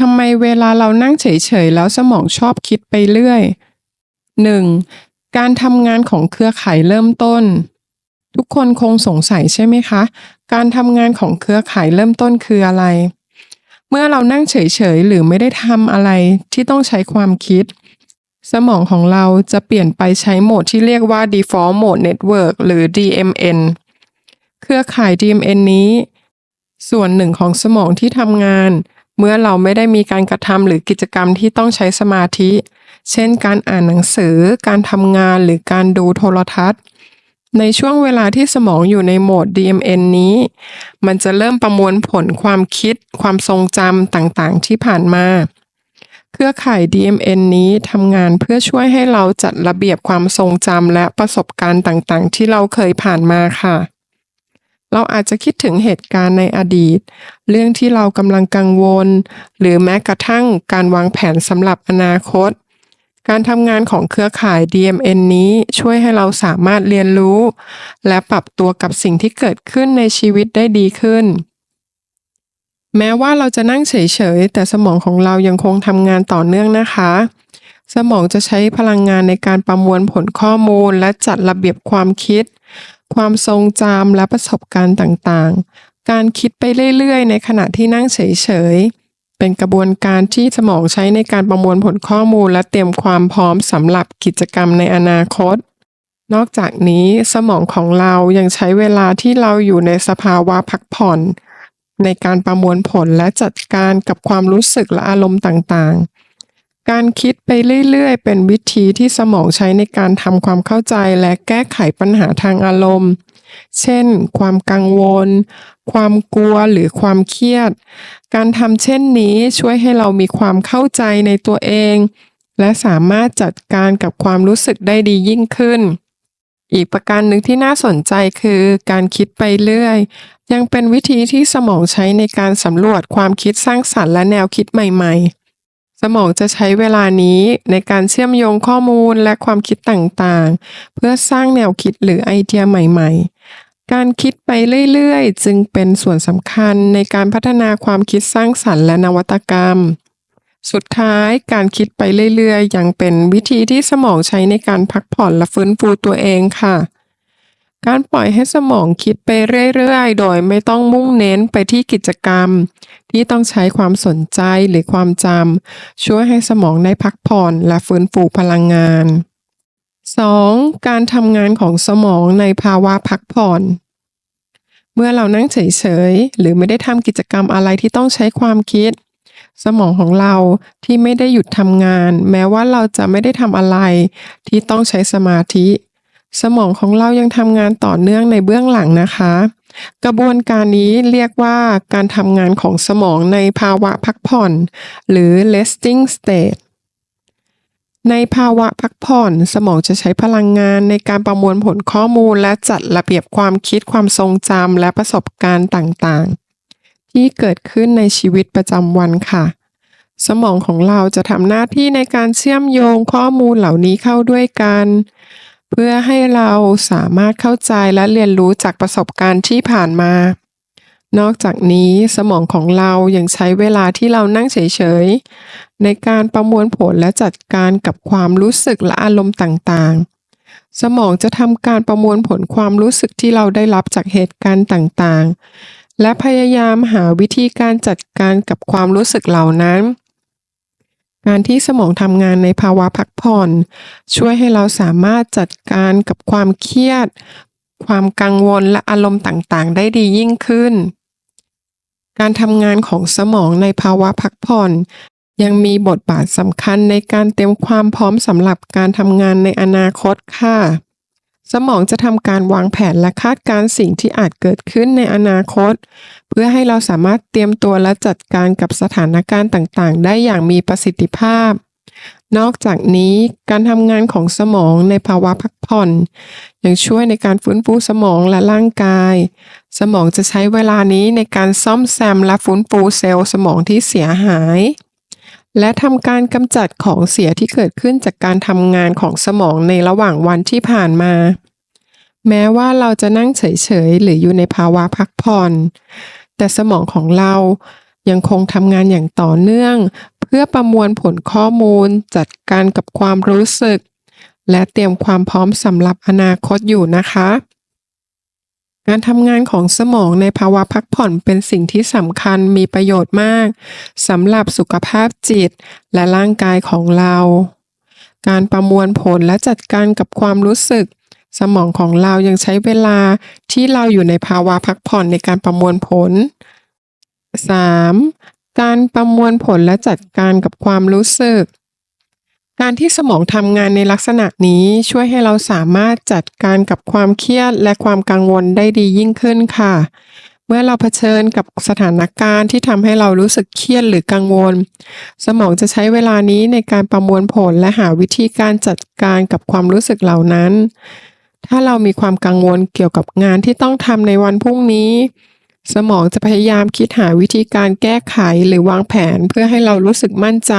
ทำไมเวลาเรานั่งเฉยๆ แล้วสมองชอบคิดไปเรื่อย 1. การทำงานของเครือข่ายเริ่มต้น ทุกคนคงสงสัยใช่ไหมคะ การทำงานของเครือข่ายเริ่มต้นคืออะไร เมื่อเรานั่งเฉยๆ หรือไม่ได้ทำอะไรที่ต้องใช้ความคิด สมองของเราจะเปลี่ยนไปใช้โหมดที่เรียกว่า default mode network หรือ DMN เครือข่าย DMN นี้ ส่วนหนึ่งของสมองที่ทำงาน เมื่อเราไม่ได้มีการกระทำหรือกิจกรรมที่ต้องใช้สมาธิ เช่น การอ่านหนังสือ การทำงานหรือการดูโทรทัศน์ ในช่วงเวลาที่สมองอยู่ในโหมด DMN นี้ มันจะเริ่มประมวลผลความคิด ความทรงจำต่างๆ ที่ผ่านมาเครือข่าย DMN นี้ทำงานเพื่อช่วยให้เราจัดระเบียบความทรงจำและประสบการณ์ต่างๆ ที่เราเคยผ่านมาค่ะ เราอาจจะคิดถึงเหตุการณ์ในอดีต เรื่องที่เรากำลังกังวล หรือแม้กระทั่งการวางแผนสำหรับอนาคต การทำงานของเครือข่าย DMN นี้ช่วยให้เราสามารถเรียนรู้ และปรับตัวกับสิ่งที่เกิดขึ้นในชีวิตได้ดีขึ้นแม้ว่าเราจะนั่งเฉยๆ แต่สมองของเรายังคงทำงานต่อเนื่องนะคะ สมองจะใช้พลังงานในการประมวลผลข้อมูลและจัดระเบียบความคิด ความทรงจำและประสบการณ์ต่างๆ การคิดไปเรื่อยๆ ในขณะที่นั่งเฉยๆ เป็นกระบวนการที่สมองใช้ในการประมวลผลข้อมูลและเตรียมความพร้อมสำหรับกิจกรรมในอนาคต นอกจากนี้สมองของเรายังใช้เวลาที่เราอยู่ในสภาวะพักผ่อน ในการประมวลผลและจัดการกับความรู้สึกและอารมณ์ต่างๆ การคิดไปเรื่อยๆ เป็นวิธีที่สมองใช้ในการทำความเข้าใจและแก้ไขปัญหาทางอารมณ์ เช่น ความกังวล ความกลัวหรือความเครียด การทำเช่นนี้ช่วยให้เรามีความเข้าใจในตัวเอง และสามารถจัดการกับความรู้สึกได้ดียิ่งขึ้น อีกประการหนึ่งที่น่าสนใจคือการคิดไปเรื่อย ยังเป็นวิธีที่สมองใช้ในการสำรวจความคิดสร้างสรรค์และแนวคิดใหม่ ๆ มองจะใช้เวลานี้ในการเชื่อมโยงข้อมูลและความคิดต่างๆ เพื่อสร้างแนวคิดหรือไอเดียใหม่ๆ การคิดไปเรื่อยๆ จึงเป็นส่วนสำคัญในการพัฒนาความคิดสร้างสรรค์และนวัตกรรม สุดท้ายการคิดไปเรื่อยๆ ยังเป็นวิธีที่สมองใช้ในการพักผ่อนและฟื้นฟูตัวเองค่ะ การปล่อยให้สมองคิดไปเรื่อยๆ โดยไม่ต้องมุ่งเน้นไปที่กิจกรรม ที่ต้องใช้ความสนใจหรือความจำช่วยให้สมองได้พักผ่อนและฟื้นฟูพลังงาน 2. การทำงานของสมองในภาวะพักผ่อน เมื่อเรานั่งเฉยๆ หรือไม่ได้ทำกิจกรรมอะไรที่ต้องใช้ความคิด สมองของเราที่ไม่ได้หยุดทำงาน แม้ว่าเราจะไม่ได้ทำอะไรที่ต้องใช้สมาธิ สมองของเรายังทำงานต่อเนื่องในเบื้องหลังนะคะ กระบวนการนี้เรียกว่าการทำงานของสมองในภาวะพักผ่อน หรือ resting state ในภาวะพักผ่อนสมองจะใช้พลังงานในการประมวลผลข้อมูล และจัดระเบียบความคิดความทรงจำและประสบการณ์ต่างๆ ที่เกิดขึ้นในชีวิตประจำวันค่ะ สมองของเราจะทำหน้าที่ในการเชื่อมโยงข้อมูลเหล่านี้เข้าด้วยกัน เพื่อให้เราสามารถเข้าใจและเรียนรู้จากประสบการณ์ที่ผ่านมา นอกจากนี้สมองของเรายังใช้เวลาที่เรานั่งเฉยๆ ในการประมวลผลและจัดการกับความรู้สึกและอารมณ์ต่างๆ สมองจะทำการประมวลผลความรู้สึกที่เราได้รับจากเหตุการณ์ต่างๆ และพยายามหาวิธีการจัดการกับความรู้สึกเหล่านั้น การที่สมองทำงานในภาวะพักผ่อน ช่วยให้เราสามารถจัดการกับความเครียด ความกังวลและอารมณ์ต่างๆ ได้ดียิ่งขึ้น การทำงานของสมองในภาวะพักผ่อน ยังมีบทบาทสำคัญในการเตรียมความพร้อมสำหรับการทำงานในอนาคตค่ะ สมองจะทำการวางแผนและคาดการณ์สิ่งที่อาจเกิดขึ้นในอนาคต เพื่อให้เราสามารถเตรียมตัวและจัดการกับสถานการณ์ต่างๆ ได้อย่างมีประสิทธิภาพ นอกจากนี้การทำงานของสมองในภาวะพักผ่อนยังช่วยในการฟื้นฟูสมองและร่างกาย สมองจะใช้เวลานี้ในการซ่อมแซมและฟื้นฟูเซลล์สมองที่เสียหาย และทำการกำจัดของเสียที่เกิดขึ้นจากการทำงานของสมองในระหว่างวันที่ผ่านมา แม้ว่าเราจะนั่งเฉยๆ หรืออยู่ในภาวะพักผ่อน แต่สมองของเรายังคงทำงานอย่างต่อเนื่อง เพื่อประมวลผลข้อมูล จัดการกับความรู้สึก และเตรียมความพร้อมสำหรับอนาคตอยู่นะคะ การทำงานของสมองในภาวะพักผ่อนเป็นสิ่งที่สำคัญมีประโยชน์มากสำหรับสุขภาพจิตและร่างกายของเรา การประมวลผลและจัดการกับความรู้สึก สมองของเรายังใช้เวลาที่เราอยู่ในภาวะพักผ่อนในการประมวลผล 3. การประมวลผลและจัดการกับความรู้สึก การที่สมองทำงานในลักษณะนี้ช่วยให้เราสามารถจัดการกับความเครียดและความกังวลได้ดียิ่งขึ้นค่ะ เมื่อเราเผชิญกับสถานการณ์ที่ทำให้เรารู้สึกเครียดหรือกังวล สมองจะใช้เวลานี้ในการประมวลผลและหาวิธีการจัดการกับความรู้สึกเหล่านั้น ถ้าเรามีความกังวลเกี่ยวกับงานที่ต้องทำในวันพรุ่งนี้ สมองจะพยายามคิดหาวิธีการแก้ไขหรือวางแผนเพื่อให้เรารู้สึกมั่นใจ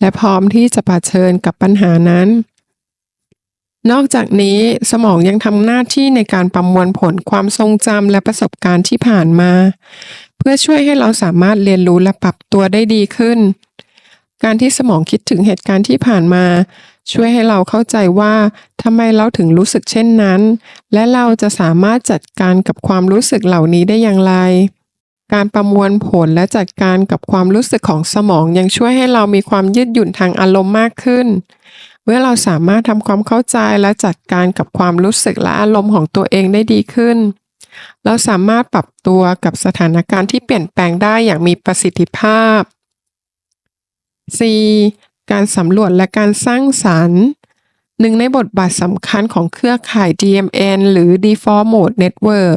และพร้อมที่จะเผชิญกับปัญหานั้น นอกจากนี้สมองยังทำหน้าที่ในการประมวลผลความทรงจำและประสบการณ์ที่ผ่านมา เพื่อช่วยให้เราสามารถเรียนรู้และปรับตัวได้ดีขึ้น การที่สมองคิดถึงเหตุการณ์ที่ผ่านมา ช่วยให้เราเข้าใจว่าทำไมเราถึงรู้สึกเช่นนั้น และเราจะสามารถจัดการกับความรู้สึกเหล่านี้ได้อย่างไร การประมวลผลและจัดการกับความรู้สึกของสมองยังช่วยให้เรามีความยืดหยุ่นทางอารมณ์มากขึ้น เมื่อเราสามารถทำความเข้าใจและจัดการกับความรู้สึกและอารมณ์ของตัวเองได้ดีขึ้น เราสามารถปรับตัวกับสถานการณ์ที่เปลี่ยนแปลงได้อย่างมีประสิทธิภาพ 4. การสำรวจและการสร้างสรรค์ หนึ่งในบทบาทสำคัญของเครือข่าย DMN หรือ Default Mode Network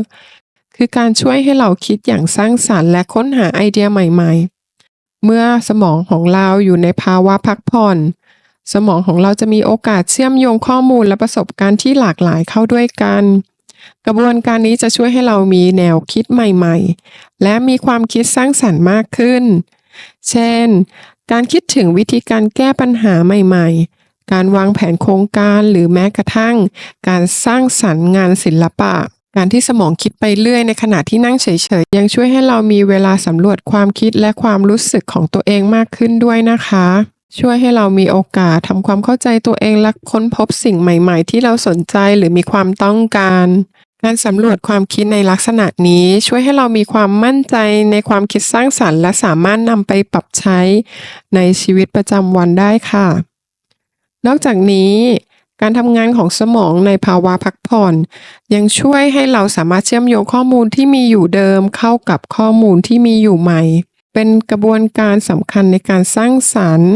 คือการช่วยให้เราคิดอย่างสร้างสรรค์และค้นหาไอเดียใหม่ ๆ เมื่อสมองของเราอยู่ในภาวะพักผ่อน สมองของเราจะมีโอกาสเชื่อมโยงข้อมูลและประสบการณ์ที่หลากหลายเข้าด้วยกัน กระบวนการนี้จะช่วยให้เรามีแนวคิดใหม่ๆ และมีความคิดสร้างสรรค์มากขึ้น เช่น การคิดถึงวิธีการแก้ปัญหาใหม่ ๆ การวางแผนโครงการหรือแม้กระทั่ง การสร้างสรรค์งานศิลปะ การที่สมองคิดไปเรื่อยในขณะที่นั่งเฉยๆ ยังช่วยให้เรามีเวลาสำรวจความคิดและความรู้สึกของตัวเองมากขึ้นด้วยนะคะ ช่วยให้เรามีโอกาสทำความเข้าใจตัวเองและค้นพบสิ่งใหม่ ๆ ที่เราสนใจหรือมีความต้องการ การสำรวจความคิดในลักษณะนี้ช่วยให้เรามีความมั่นใจในความคิดสร้างสรรค์ และสามารถนำไปปรับใช้ในชีวิตประจำวันได้ค่ะ นอกจากนี้การทำงานของสมองในภาวะพักผ่อน ยังช่วยให้เราสามารถเชื่อมโยงข้อมูลที่มีอยู่เดิมเข้ากับข้อมูลที่มีอยู่ใหม่ เป็นกระบวนการสำคัญในการสร้างสรรค์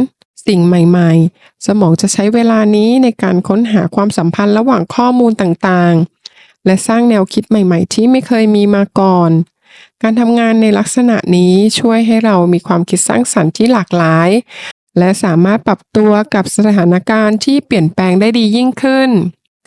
สิ่งใหม่ ๆ สมองจะใช้เวลานี้ในการค้นหาความสัมพันธ์ระหว่างข้อมูลต่างๆ และสร้างแนวคิดใหม่ๆ ที่ไม่เคยมีมาก่อน การทำงานในลักษณะนี้ช่วยให้เรามีความคิดสร้างสรรค์ที่หลากหลาย และสามารถปรับตัวกับสถานการณ์ที่เปลี่ยนแปลงได้ดียิ่งขึ้น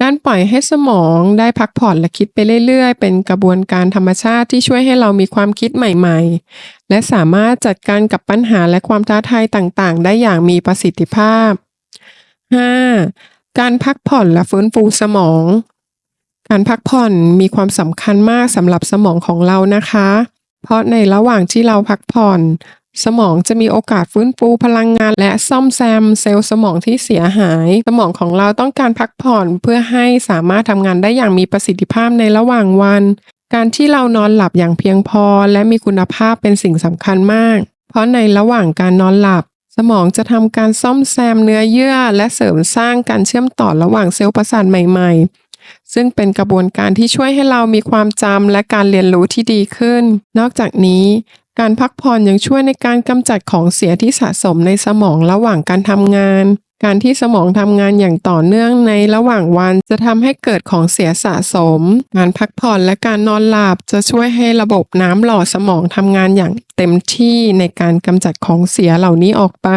การปล่อยให้สมองได้พักผ่อนและคิดไปเรื่อยๆ เป็นกระบวนการธรรมชาติที่ช่วยให้เรามีความคิดใหม่ๆ และสามารถจัดการกับปัญหาและความท้าทายต่างๆ ได้อย่างมีประสิทธิภาพ 5. การพักผ่อนและฟื้นฟูสมอง การพักผ่อนมีความสำคัญมากสำหรับสมองของเรานะคะ เพราะในระหว่างที่เราพักผ่อน สมองจะมีโอกาสฟื้นฟูพลังงาน และซ่อมแซมเซลล์สมองที่เสียหาย สมองของเราต้องการพักผ่อนเพื่อให้สามารถทำงานได้อย่างมีประสิทธิภาพในระหว่างวัน การที่เรานอนหลับอย่างเพียงพอ และมีคุณภาพเป็นสิ่งสำคัญมาก เพราะในระหว่างการนอนหลับสมองจะทำการซ่อมแซมเนื้อเยื่อ และเสริมสร้างการเชื่อมต่อระหว่างเซลล์ประสาทใหม่ ๆ ซึ่งเป็นกระบวนการที่ช่วยให้เรามีความจำและการเรียนรู้ที่ดีขึ้น นอกจากนี้การพักผ่อนยังช่วยในการกำจัดของเสียที่สะสมในสมองระหว่างการทำงาน การที่สมองทำงานอย่างต่อเนื่องในระหว่างวันจะทำให้เกิดของเสียสะสม การพักผ่อนและการนอนหลับจะช่วยให้ระบบน้ำหล่อสมองทำงานอย่างเต็มที่ในการกำจัดของเสียเหล่านี้ออกไป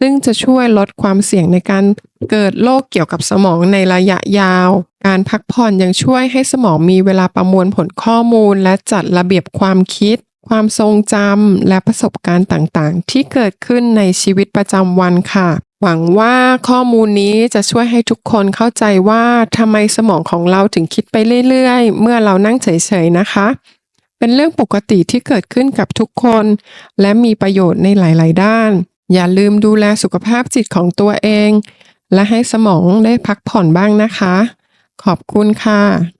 ซึ่งจะช่วยลดความเสี่ยงในการเกิดโรคเกี่ยวกับสมองในระยะยาว การพักผ่อนยังช่วยให้สมองมีเวลาประมวลผลข้อมูล และจัดระเบียบความคิด ความทรงจำและประสบการณ์ต่างๆ ที่เกิดขึ้นในชีวิตประจำวันค่ะ หวังว่าข้อมูลนี้จะช่วยให้ทุกคนเข้าใจว่าทำไมสมองของเราถึงคิดไปเรื่อยๆ เมื่อเรานั่งเฉยๆนะคะ เป็นเรื่องปกติที่เกิดขึ้นกับทุกคน และมีประโยชน์ในหลายๆ ด้าน อย่าลืมดูแลสุขภาพจิตของตัวเอง และให้สมองได้พักผ่อนบ้างนะคะ ขอบคุณค่ะ